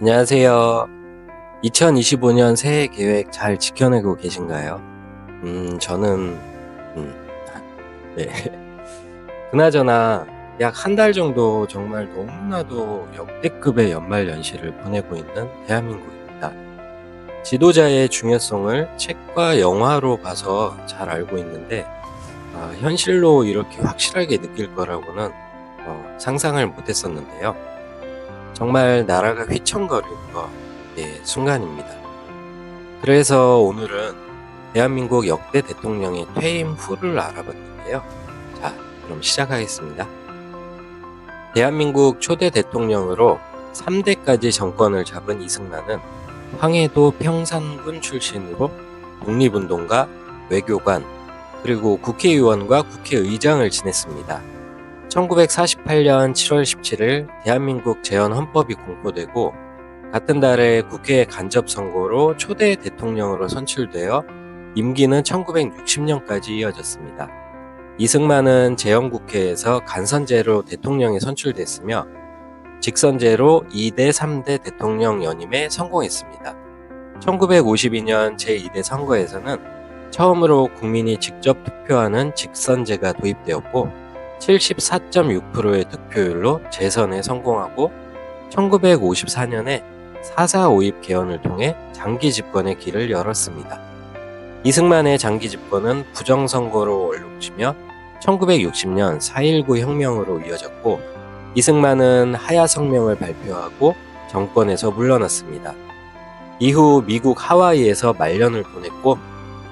안녕하세요. 2025년 새해 계획 잘 지켜내고 계신가요? 음, 저는, 음, 네. 그나저나, 약 한 달 정도 정말 너무나도 역대급의 연말 연시를 보내고 있는 대한민국입니다. 지도자의 중요성을 책과 영화로 봐서 잘 알고 있는데, 아, 현실로 이렇게 확실하게 느낄 거라고는 어, 상상을 못 했었는데요. 정말 나라가 휘청거리는 거, 예, 순간입니다. 그래서 오늘은 대한민국 역대 대통령의 퇴임 후를 알아봤는데요. 자, 그럼 시작하겠습니다. 대한민국 초대 대통령으로 3대까지 정권을 잡은 이승만은 황해도 평산군 출신으로 독립운동가, 외교관, 그리고 국회의원과 국회의장을 지냈습니다. 1948년 7월 17일 대한민국 재헌 헌법이 공포되고 같은 달에 국회 간접 선거로 초대 대통령으로 선출되어 임기는 1960년까지 이어졌습니다. 이승만은 재헌 국회에서 간선제로 대통령에 선출됐으며 직선제로 2대 3대 대통령 연임에 성공했습니다. 1952년 제2대 선거에서는 처음으로 국민이 직접 투표하는 직선제가 도입되었고 74.6%의 득표율로 재선에 성공하고 1954년에 4.4 5입 개헌을 통해 장기 집권의 길을 열었습니다. 이승만의 장기 집권은 부정선거로 얼룩지며 1960년 4.19 혁명으로 이어졌고 이승만은 하야 성명을 발표하고 정권에서 물러났습니다. 이후 미국 하와이에서 말년을 보냈고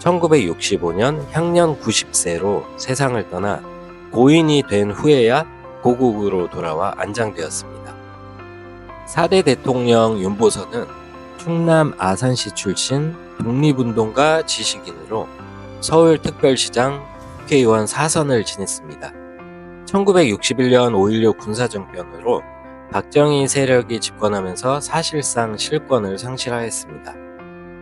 1965년 향년 90세로 세상을 떠나 고인이 된 후에야 고국으로 돌아와 안장되었습니다. 4대 대통령 윤보선은 충남 아산시 출신 독립운동가 지식인으로 서울특별시장 국회의원 4선을 지냈습니다. 1961년 5.16 군사정변으로 박정희 세력이 집권하면서 사실상 실권을 상실하였습니다.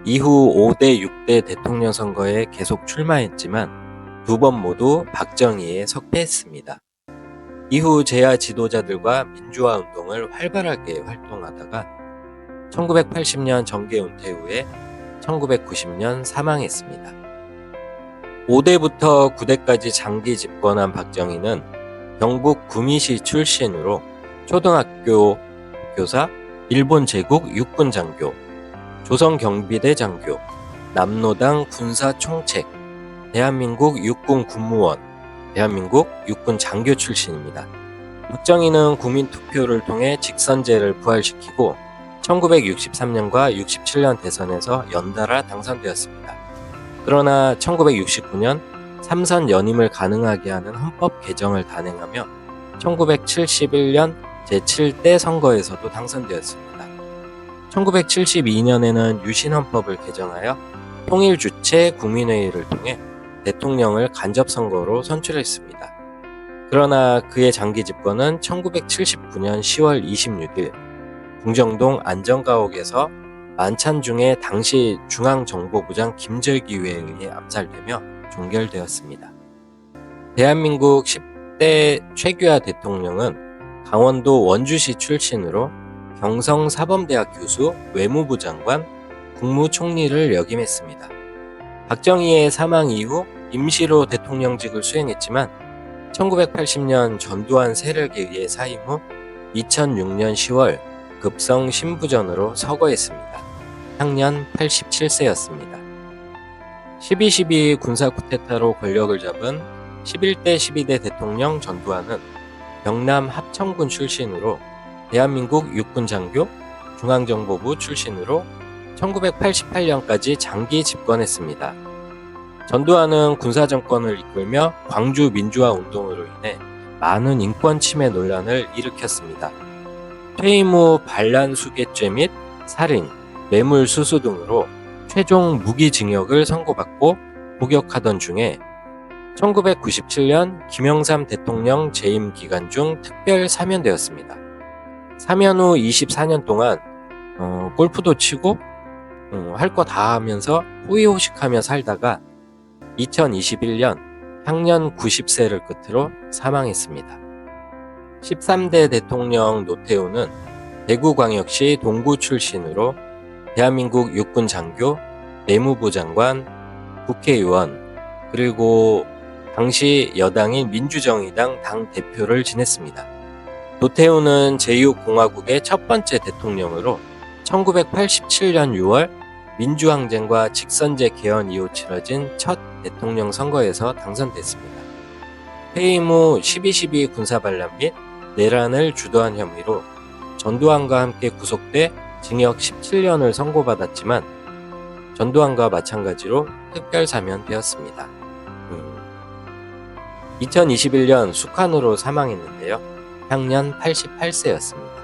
이후 5대 6대 대통령 선거에 계속 출마했지만 두 번 모두 박정희에 석패했습니다. 이후 제야 지도자들과 민주화 운동을 활발하게 활동하다가 1980년 정계 은퇴 후에 1990년 사망했습니다. 5대부터 9대까지 장기 집권한 박정희는 경북 구미시 출신으로 초등학교 교사, 일본 제국 육군 장교, 조선 경비대 장교, 남로당 군사 총책, 대한민국 육군 군무원, 대한민국 육군 장교 출신입니다. 박정희는 국민 투표를 통해 직선제를 부활시키고 1963년과 67년 대선에서 연달아 당선되었습니다. 그러나 1969년 삼선 연임을 가능하게 하는 헌법 개정을 단행하며 1971년 제7대 선거에서도 당선되었습니다. 1972년에는 유신헌법을 개정하여 통일 주체 국민회의를 통해 대통령을 간접 선거로 선출했습니다. 그러나 그의 장기 집권은 1979년 10월 26일 궁정동 안전가옥에서 만찬 중에 당시 중앙정보부장 김절기에 의해 암살되며 종결되었습니다. 대한민국 10대 최규하 대통령은 강원도 원주시 출신으로 경성사범대학 교수, 외무부 장관, 국무총리를 역임했습니다. 박정희의 사망 이후 임시로 대통령직을 수행했지만 1980년 전두환 세력에 의해 사임 후 2006년 10월 급성 신부전으로 서거했습니다. 향년 87세였습니다. 12.12 군사 쿠데타로 권력을 잡은 11대 12대 대통령 전두환은 경남 합천군 출신으로 대한민국 육군 장교, 중앙정보부 출신으로 1988년까지 장기 집권했습니다. 전두환은 군사 정권을 이끌며 광주 민주화 운동으로 인해 많은 인권 침해 논란을 일으켰습니다. 퇴임 후 반란 수괴죄 및 살인, 뇌물 수수 등으로 최종 무기징역을 선고받고 복역하던 중에 1997년 김영삼 대통령 재임 기간 중 특별 사면되었습니다. 사면 후 24년 동안 어, 골프도 치고 어, 할거 다 하면서 호의호식하며 살다가 2021년 향년 90세를 끝으로 사망했습니다. 13대 대통령 노태우는 대구광역시 동구 출신으로 대한민국 육군 장교, 내무부 장관, 국회의원, 그리고 당시 여당인 민주정의당 당 대표를 지냈습니다. 노태우는 제6공화국의 첫 번째 대통령으로 1987년 6월 민주항쟁과 직선제 개헌 이후 치러진 첫 대통령 선거에서 당선됐습니다. 퇴임 후 12.12 군사반란 및 내란을 주도한 혐의로 전두환과 함께 구속돼 징역 17년을 선고받았지만 전두환과 마찬가지로 특별 사면되었습니다. 음. 2021년 숙환으로 사망했는데요. 향년 88세였습니다.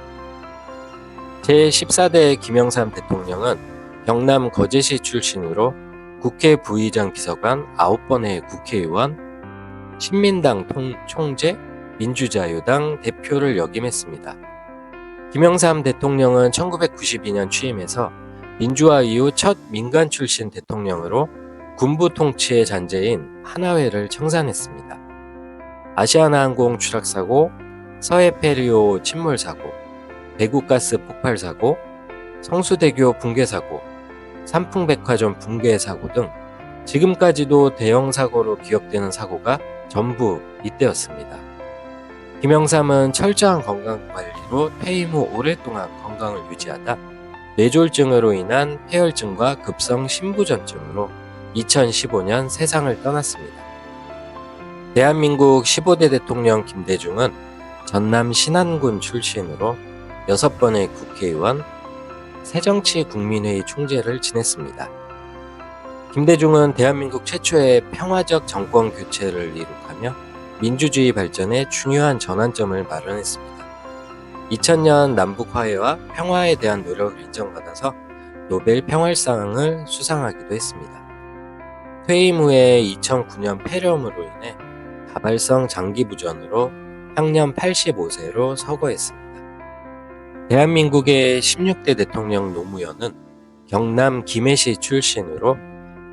제14대 김영삼 대통령은 경남 거제시 출신으로 국회 부의장 비서관 9번의 국회의원, 신민당 통, 총재, 민주자유당 대표를 역임했습니다. 김영삼 대통령은 1992년 취임해서 민주화 이후 첫 민간 출신 대통령으로 군부 통치의 잔재인 하나회를 청산했습니다. 아시아나항공 추락사고, 서해페리오 침몰사고, 배구가스 폭발사고, 성수대교 붕괴사고, 삼풍백화점 붕괴 사고 등 지금까지도 대형 사고로 기억되는 사고가 전부 이때였습니다. 김영삼은 철저한 건강 관리로 퇴임 후 오랫동안 건강을 유지하다 뇌졸중으로 인한 폐혈증과 급성 심부전증으로 2015년 세상을 떠났습니다. 대한민국 15대 대통령 김대중은 전남 신안군 출신으로 6번의 국회의원, 새정치국민회의 총재를 지냈습니다. 김대중은 대한민국 최초의 평화적 정권 교체를 이룩하며 민주주의 발전에 중요한 전환점을 마련했습니다. 2000년 남북 화해와 평화에 대한 노력을 인정받아서 노벨 평화상을 수상하기도 했습니다. 퇴임 후에 2009년 폐렴으로 인해 다발성 장기부전으로 향년 85세로 서거했습니다. 대한민국의 16대 대통령 노무현은 경남 김해시 출신으로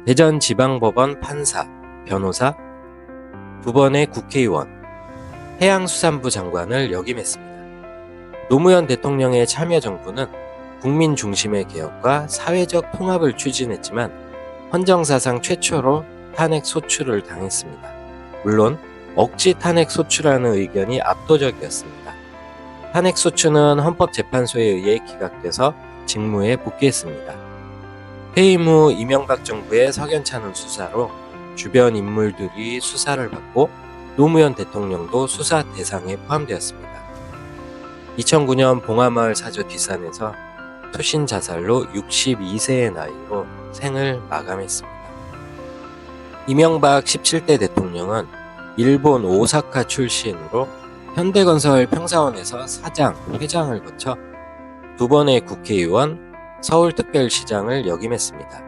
대전 지방법원 판사, 변호사, 두 번의 국회의원, 해양수산부 장관을 역임했습니다. 노무현 대통령의 참여정부는 국민 중심의 개혁과 사회적 통합을 추진했지만 헌정사상 최초로 탄핵 소추를 당했습니다. 물론 억지 탄핵 소추라는 의견이 압도적이었습니다. 탄핵 소추는 헌법재판소에 의해 기각돼서 직무에 복귀했습니다. 퇴임 후 이명박 정부의 석연찮은 수사로 주변 인물들이 수사를 받고 노무현 대통령도 수사 대상에 포함되었습니다. 2009년 봉하마을 사저 뒷산에서 투신 자살로 62세의 나이로 생을 마감했습니다. 이명박 17대 대통령은 일본 오사카 출신으로 현대건설 평사원에서 사장, 회장을 거쳐 두 번의 국회의원, 서울특별시장을 역임했습니다.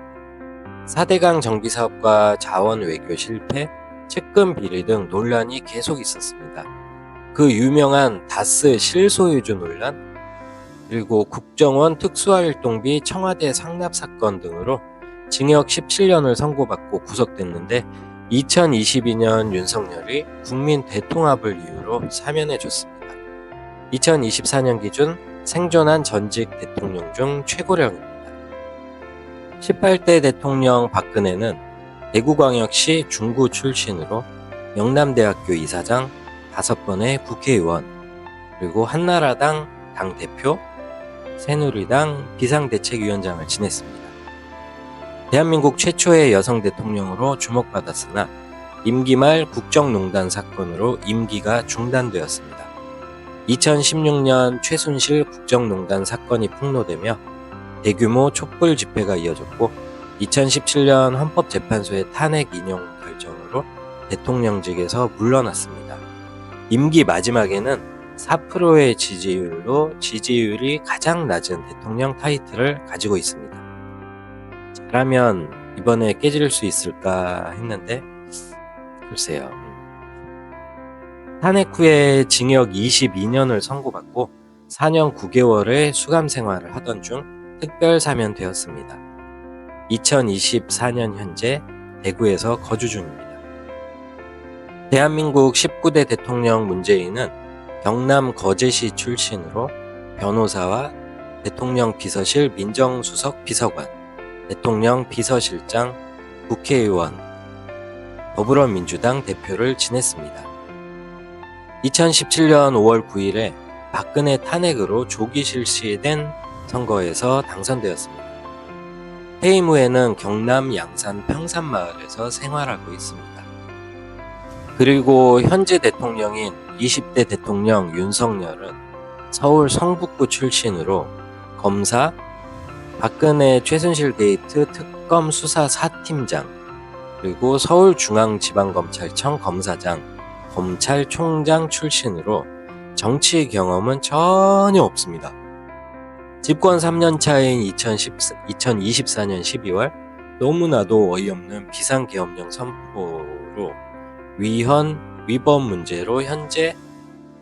4대강 정비사업과 자원 외교 실패, 채권 비리 등 논란이 계속 있었습니다. 그 유명한 다스 실소유주 논란, 그리고 국정원 특수활동비 청와대 상납 사건 등으로 징역 17년을 선고받고 구속됐는데 2022년 윤석열이 국민 대통합을 이유로 사면해줬습니다. 2024년 기준 생존한 전직 대통령 중 최고령입니다. 18대 대통령 박근혜는 대구광역시 중구 출신으로 영남대학교 이사장, 다섯 번의 국회의원, 그리고 한나라당 당대표, 새누리당 비상대책위원장을 지냈습니다. 대한민국 최초의 여성 대통령으로 주목받았으나 임기 말 국정농단 사건으로 임기가 중단되었습니다. 2016년 최순실 국정농단 사건이 폭로되며 대규모 촛불 집회가 이어졌고 2017년 헌법재판소의 탄핵 인용 결정으로 대통령직에서 물러났습니다. 임기 마지막에는 4%의 지지율로 지지율이 가장 낮은 대통령 타이틀을 가지고 있습니다. 잘하면 이번에 깨질 수 있을까 했는데 글쎄요. 탄핵 후에 징역 22년을 선고받고 4년 9개월의 수감 생활을 하던 중 특별 사면 되었습니다. 2024년 현재 대구에서 거주 중입니다. 대한민국 19대 대통령 문재인은 경남 거제시 출신으로 변호사와 대통령 비서실 민정수석 비서관, 대통령 비서실장, 국회의원, 더불어민주당 대표를 지냈습니다. 2017년 5월 9일에 박근혜 탄핵으로 조기 실시된 선거에서 당선되었습니다. 해임 후에는 경남 양산 평산마을에서 생활하고 있습니다. 그리고 현재 대통령인 20대 대통령 윤석열은 서울 성북구 출신으로 검사, 박근혜 최순실 게이트 특검 수사 4팀장, 그리고 서울중앙지방검찰청 검사장, 검찰총장 출신으로 정치 경험은 전혀 없습니다. 집권 3년 차인 2010, 2024년 12월 너무나도 어이없는 비상계엄령 선포로 위헌 위법 문제로 현재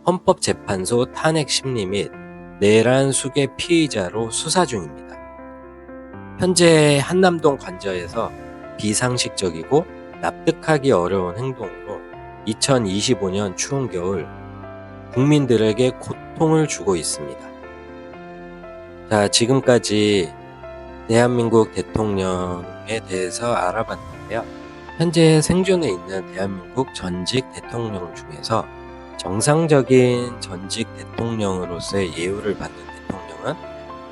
헌법재판소 탄핵 심리 및 내란 수계 피의자로 수사 중입니다. 현재 한남동 관저에서 비상식적이고 납득하기 어려운 행동으로 2025년 추운 겨울 국민들에게 고통을 주고 있습니다. 자, 지금까지 대한민국 대통령에 대해서 알아봤는데요. 현재 생존해 있는 대한민국 전직 대통령 중에서 정상적인 전직 대통령으로서의 예우를 받는 대통령은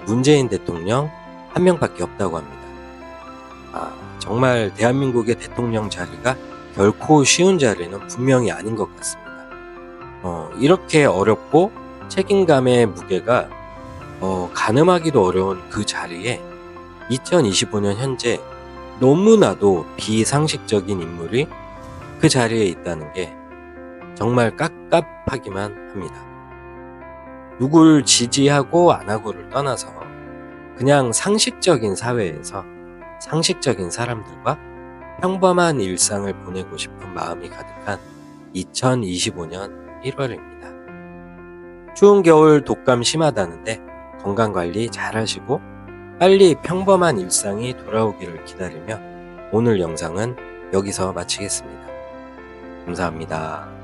문재인 대통령 한 명밖에 없다고 합니다. 아, 정말 대한민국의 대통령 자리가 결코 쉬운 자리는 분명히 아닌 것 같습니다. 어, 이렇게 어렵고 책임감의 무게가 어, 가늠하기도 어려운 그 자리에 2025년 현재 너무나도 비상식적인 인물이 그 자리에 있다는 게 정말 깝깝하기만 합니다. 누굴 지지하고 안 하고를 떠나서 그냥 상식적인 사회에서 상식적인 사람들과 평범한 일상을 보내고 싶은 마음이 가득한 2025년 1월입니다. 추운 겨울 독감 심하다는데 건강 관리 잘 하시고 빨리 평범한 일상이 돌아오기를 기다리며 오늘 영상은 여기서 마치겠습니다. 감사합니다.